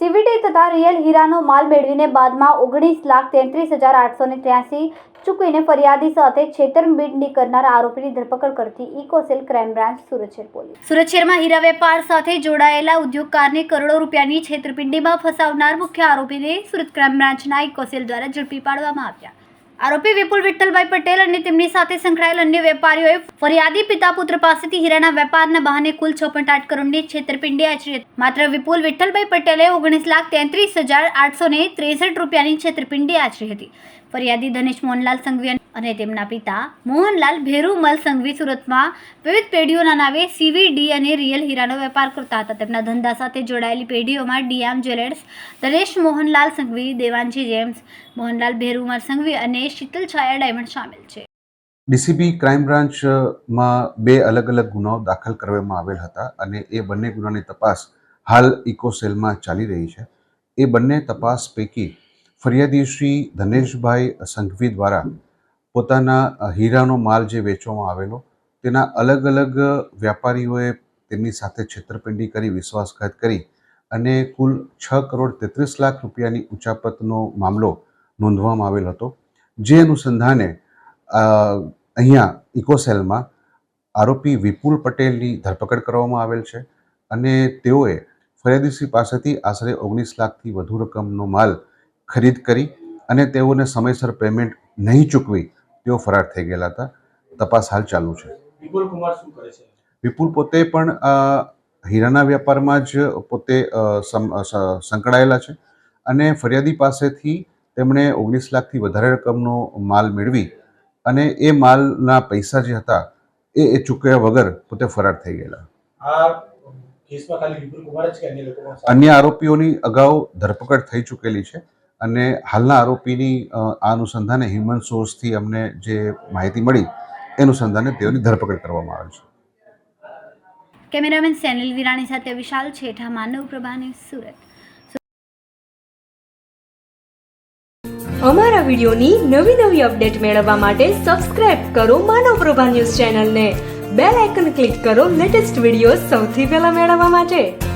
CVT તથા real હીરાનો માલ મેળવીને બાદમાં ઓગણીસ લાખ તેત્રીસ હજાર આઠસો ને ત્ર્યાસી ચૂકવીને ફરિયાદી સાથે છેતરપિંડી કરનાર આરોપીની ધરપકડ કરતી ઇકોસેલ ક્રાઇમ બ્રાન્ચ સુરત શહેર પોલીસ. સુરત શહેરમાં હીરા વેપાર સાથે જોડાયેલા ઉદ્યોગકારને કરોડો રૂપિયાની છેતરપિંડીમાં ફસાવનાર મુખ્ય આરોપીને સુરત ક્રાઇમ બ્રાન્ચના ઇકોસેલ દ્વારા ઝડપી પાડવામાં આવ્યા. આરોપી વિપુલ વિઠ્ઠલભાઈ પટેલ અને તેમની સાથે સંકળાયેલ અન્ય વેપારીઓએ ફરિયાદી પિતા પુત્ર પાસેથી હીરાના વેપારના બહાને કુલ છ પોઈન્ટ આઠ કરોડની છેતરપિંડી આચરી હતી. માત્ર વિપુલ વિઠ્ઠલભાઈ પટેલે ઓગણીસ લાખ તેત્રીસ હજાર આઠસો ને ત્રેસઠ રૂપિયાની છેતરપિંડી આચરી હતી. ફરિયાદી ધનેશ મોહનલાલ સંઘવી અને તેમના પિતા મોહનલાલ ભેરુમલ સંઘવી સુરતમાં વિવિધ પેઢીઓના નામે સીવીડી અને રિયલ હીરાનો વેપાર કરતા હતા. તેમના ધંધા સાથે જોડાયેલી પેઢીઓમાં DM jewellers Daresh Mohanlal Sanghvi Devanshi gems, Mohanlal Bherumal Sanghvi અને શીતલ છાયા ડાયમંડ સામેલ છે. ડીસીબી ક્રાઇમ બ્રાન્ચમાં બે અલગ અલગ ગુનાઓ દાખલ કરવામાં આવેલ હતા અને એ બંને ગુનાની તપાસ હાલ ઇકોસેલમાં ચાલી રહી છે. એ બંને તપાસ પૈકી ફરિયાદી શ્રી ધનેશભાઈ સંઘવી દ્વારા પોતાના હીરાનો માલ જે વેચવામાં આવેલો, તેના અલગ અલગ વ્યાપારીઓએ તેમની સાથે છેતરપિંડી કરી, વિશ્વાસઘાત કરી અને કુલ છ કરોડ તેત્રીસ લાખ રૂપિયાની ઉચાપતનો મામલો નોંધવામાં આવેલ હતો. જે અનુસંધાને અહીંયા ઇકોસેલમાં આરોપી વિપુલ પટેલની ધરપકડ કરવામાં આવેલ છે અને તેઓએ ફરિયાદીશ્રી પાસેથી આશરે ઓગણીસ લાખથી વધુ રકમનો માલ ખરીદ કરી અને તેઓને સમયસર પેમેન્ટ નહીં ચૂકવી તેઓ ફરાર થઈ ગયેલા હતા. તપાસ હાલ ચાલુ છે. વિપુલ કુમાર શું કરે છે? વિપુલ પોતે પણ હીરાના વ્યાપારમાં જ પોતે સંકળાયેલા છે અને ફરિયાદી પાસેથી તેમણે ઓગણીસ લાખથી વધારે રકમનો માલ મેળવી અને એ માલના પૈસા જે હતા એ એ ચૂકવ્યા વગર પોતે ફરાર થઈ ગયેલા? અન્ય આરોપીઓની અગાઉ ધરપકડ થઈ ચૂકેલી છે. અને હાલના આરોપીની આ અનુસંધાને હ્યુમન સોર્સથી અમને જે માહિતી મળી એ અનુસંધાને તેઓની ધરપકડ કરવામાં આવી છે. કેમેરામેન સેનિલ વિરાણી સાથે વિશાલ છેઠા માનવ પ્રભાની સુરત. અમારા વિડીયોની નવી નવી અપડેટ મેળવવા માટે સબસ્ક્રાઇબ કરો માનવ પ્રભા ન્યૂઝ ચેનલને. બેલ આઇકન ક્લિક કરો લેટેસ્ટ વીડિયો સૌથી પહેલા મેળવવા માટે.